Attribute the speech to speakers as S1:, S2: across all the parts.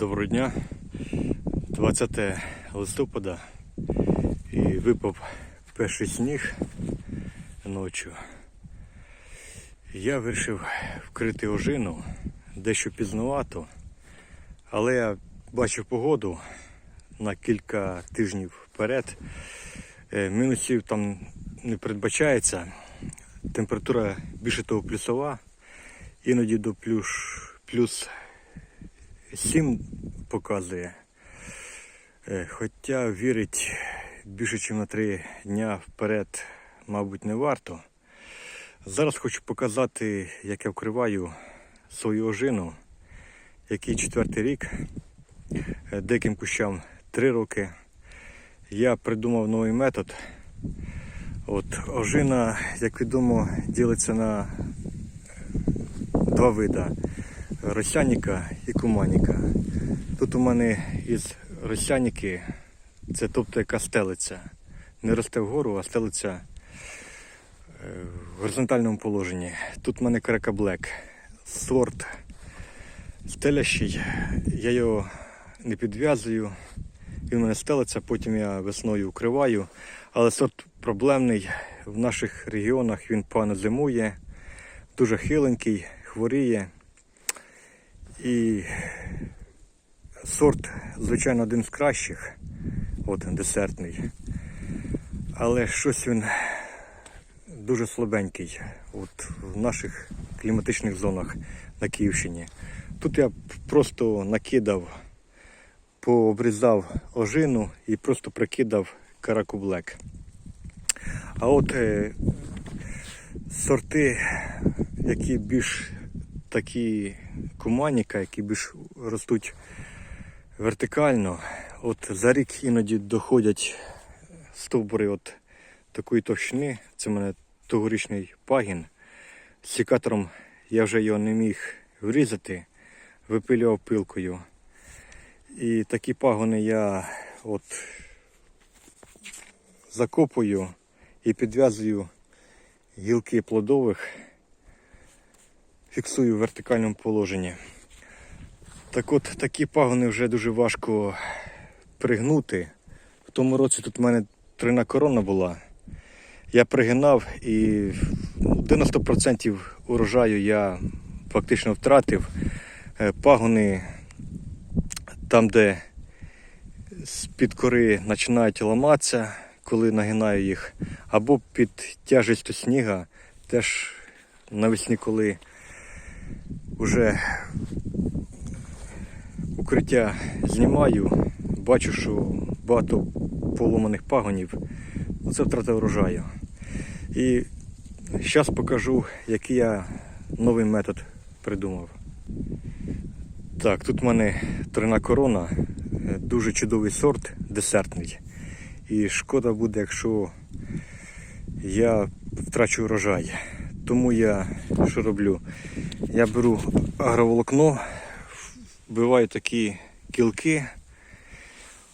S1: Доброго дня. 20 листопада і випав перший сніг ночі. Я вирішив вкрити ожину дещо пізнувато, але я бачив погоду на кілька тижнів вперед. Е, Мінусів там не передбачається. Температура більше того плюсова, іноді до плюс, плюс 7 показує. Е, Хоча вірить більше, ніж на 3 дня вперед, мабуть, не варто. Зараз хочу показати, як я вкриваю свою ожину, який четвертий рік, Е, деяким кущам 3 роки. Я придумав новий метод. От, ожина, як відомо, ділиться на два види росяніка і куманіка. Тут у мене із росяніки, це тобто яка стелиться. Не росте вгору, а стелиться е, в горизонтальному положенні. Тут у мене Блек. Сорт стелящий. Я його не підв'язую. Він у мене стелиться, потім я весною укриваю. Але сорт проблемний. В наших регіонах він погано зимує, дуже хиленький, хворіє. І сорт, звичайно, один з кращих, от десертний. Але щось він дуже слабенький от в наших кліматичних зонах на Київщині. Тут я просто накидав, пообрізав ожину і просто прикидав караку Блек. А от е, сорти, які більш такі куманіка, які більш ростуть вертикально. От за рік іноді доходять стовбури от такої товщини. Це в мене тогорічний пагін. З сікатором я вже його не міг врізати, випилював пилкою. І такі пагони я от закопую і підв'язую гілки плодових фіксую в вертикальному положенні. Так от такі пагони вже дуже важко пригнути. В тому році тут в мене трина корона була. Я пригинав і ну, 90% урожаю я фактично втратив. Е, Пагони там, де з-під кори починають ламатися, коли нагинаю їх, або під тяжестю сніга, теж навесні, коли вже укриття знімаю, бачу, що багато поломаних пагонів. Ну, Це втрата врожаю. І зараз покажу, який я новий метод придумав. Так, тут в мене трина корона, дуже чудовий сорт, десертний. І шкода буде, якщо я втрачу врожай. Тому я що роблю? Я беру агроволокно, вбиваю такі кілки,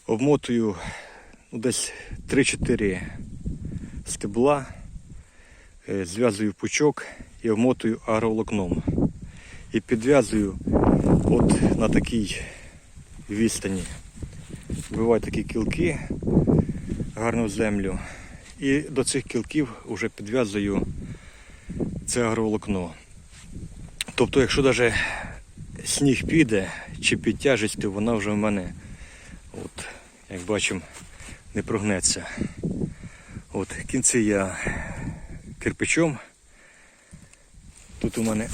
S1: обмотую ну, десь 3-4 стебла, е, зв'язую пучок і обмотую агроволокном. І підв'язую от на такій відстані. Вбиваю такі кілки гарно в землю. І до цих кілків вже підв'язую це агроволокно. Тобто, якщо навіть сніг піде чи під тяжестю, вона вже в мене, от, як бачимо, не прогнеться. От, кінці я кирпичом. Тут у мене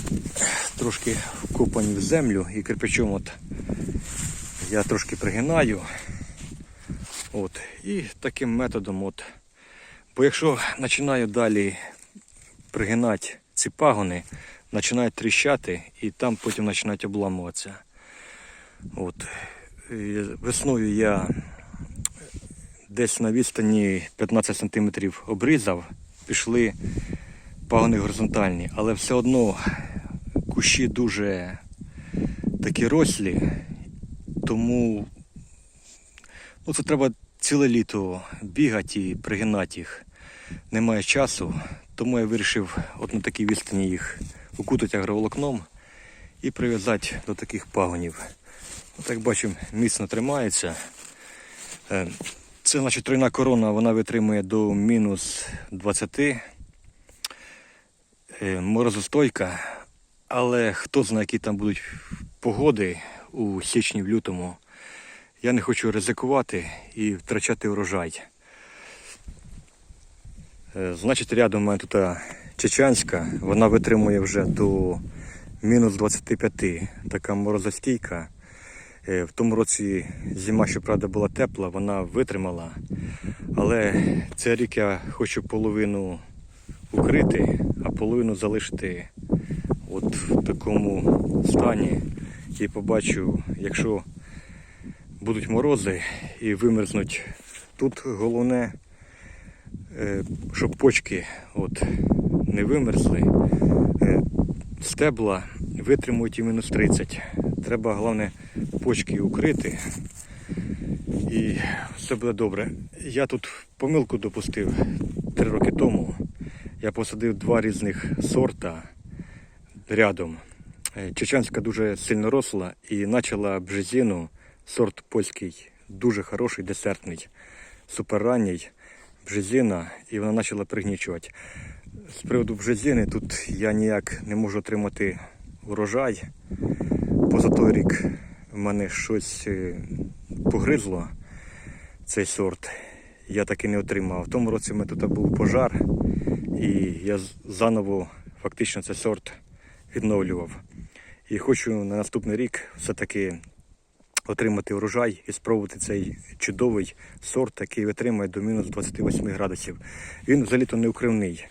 S1: трошки вкопані в землю і кирпичом от я трошки пригинаю. От, і таким методом, от. бо якщо починаю далі пригинати ці пагони, починають тріщати і там потім починають обламуватися. От. Весною я десь на відстані 15 см обрізав, пішли пагони горизонтальні, але все одно кущі дуже такі рослі, тому ну, це треба ціле літо бігати і пригинати їх. Немає часу, тому я вирішив от на такій відстані їх укутати агроволокном і прив'язати до таких пагонів. От як бачимо, міцно тримається. Е, Це значить тройна корона, вона витримує до мінус 20. Е, Морозостойка. Але хто знає, які там будуть погоди у січні, в лютому. Я не хочу ризикувати і втрачати урожай. Е, Значить, рядом у мене тут а, чечанська, вона витримує вже до мінус 25, така морозостійка. Е, В тому році зима, щоправда, була тепла, вона витримала. Але цей рік я хочу половину укрити, а половину залишити от в такому стані. І побачу, якщо будуть морози і вимерзнуть тут головне, е, щоб почки от, не вимерзли. Е, Стебла витримують і мінус 30. Треба, головне, почки укрити. І все буде добре. Я тут помилку допустив три роки тому. Я посадив два різних сорта рядом. Е, Чеченська дуже сильно росла і почала бжезіну, сорт польський, дуже хороший, десертний, суперранній бжезіна, і вона почала пригнічувати. З приводу бжезіни тут я ніяк не можу отримати урожай. Поза той рік в мене щось е, погризло цей сорт. Я так і не отримав. В тому році в мене тут був пожар, і я заново фактично цей сорт відновлював. І хочу на наступний рік все-таки отримати урожай і спробувати цей чудовий сорт, який витримує до мінус 28 градусів. Він взагалі-то не укривний.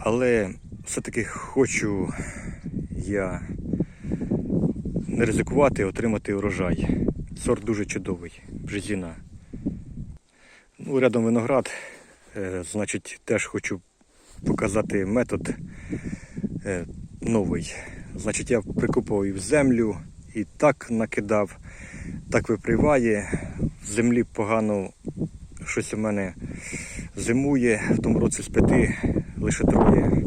S1: Але все-таки хочу я не ризикувати, отримати урожай. Сорт дуже чудовий, бжезіна. Ну, рядом виноград, е, значить, теж хочу показати метод е, новий. Значить, я прикопав землю, і так накидав, так виприває. В землі погано щось у мене зимує. В тому році з п'яти лише троє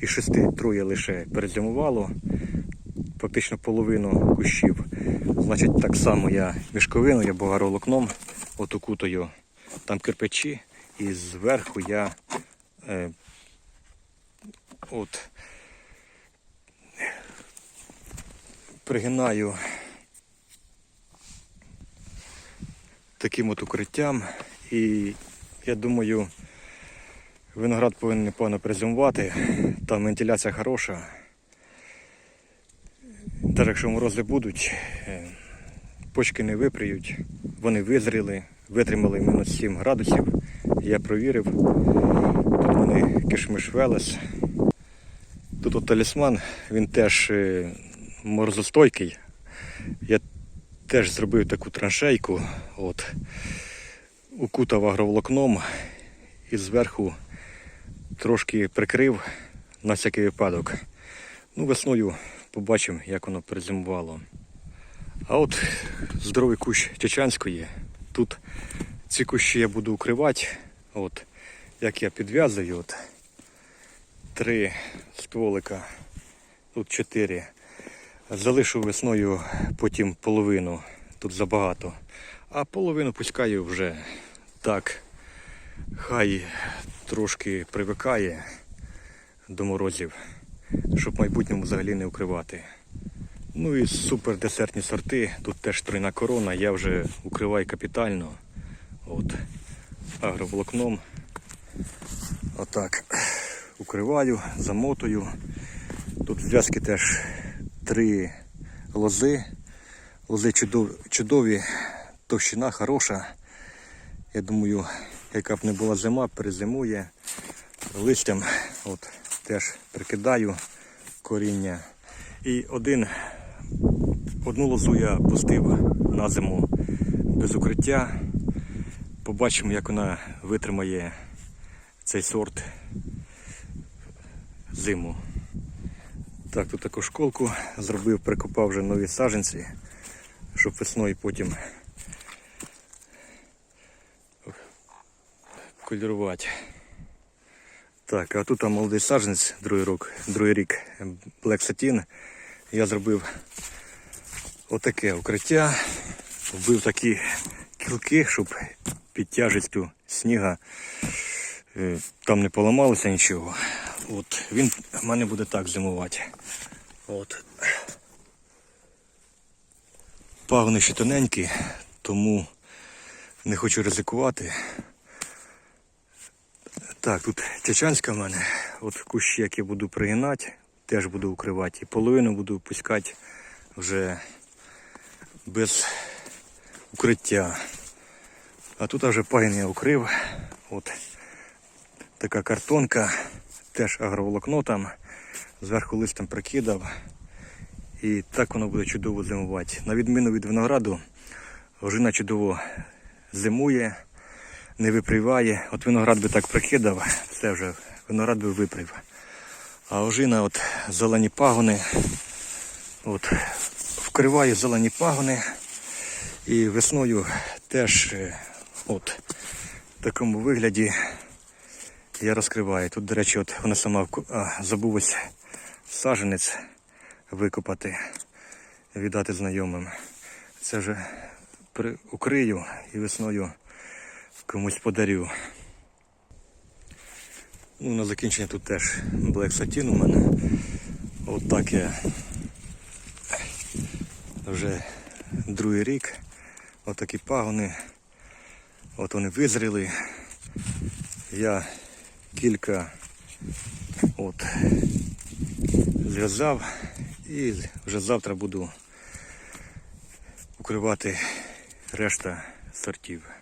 S1: і шести троє лише перезимувало. Фактично половину кущів. Значить, так само я мішковину, я богароволокном, от укутаю там кирпичі, і зверху я е, от пригинаю таким от укриттям. І я думаю, виноград повинен непогано презимувати. Там вентиляція хороша. Навіть якщо морози будуть, е, почки не виприють, вони визріли, витримали мінус 7 градусів. Я провірив. Тут вони кишмиш велес. Тут от талісман, він теж е, морозостойкий. Я теж зробив таку траншейку, от, укутав агроволокном і зверху трошки прикрив на всякий випадок. Ну, весною побачимо, як воно перезимувало. А от здоровий кущ чечанської. Тут ці кущі я буду укривати. От, як я підв'язую, от, три стволика, тут чотири. Залишу весною потім половину, тут забагато. А половину пускаю вже так. Хай трошки привикає до морозів, щоб в майбутньому взагалі не укривати. Ну і супер десертні сорти. Тут теж тройна корона, я вже укриваю капітально. От, агроволокном. Отак. Укриваю, замотую. Тут зв'язки теж три лози. Лози чудові, чудові, товщина хороша. Я думаю, яка б не була зима, перезимує. Листям от, теж прикидаю коріння. І один, одну лозу я пустив на зиму без укриття. Побачимо, як вона витримає цей сорт зиму. Так, тут таку школку зробив, прикопав вже нові саженці, щоб весною потім кольорувати. Так, а тут молодий саджанець, другий рік, другий рік Black Satin. Я зробив Отаке укриття. Вбив такі кілки, щоб під тяжестю сніга е, там не поламалося нічого. От він в мене буде так зимувати. От. Пагони ще тоненькі, тому не хочу ризикувати. Так, тут чечанська в мене. От кущі, які буду пригинати, теж буду укривати. І половину буду пускати вже без укриття. А тут вже пагін я укрив. От така картонка, теж агроволокно там, зверху листом прикидав. І так воно буде чудово зимувати. На відміну від винограду, ожина чудово зимує, не випріває. От виноград би так прикидав, все вже, виноград би випрів. А ожина, от зелені пагони, от, вкриває зелені пагони. І весною теж е, от, в такому вигляді я розкриваю. Тут, до речі, от вона сама а, забув саженець викопати, віддати знайомим. Це вже укрию і весною комусь подарю. Ну, на закінчення тут теж Black Satin у мене. От так я вже другий рік. Отакі пагони. От вони визріли. Я кілька от зв'язав і вже завтра буду укривати решта сортів.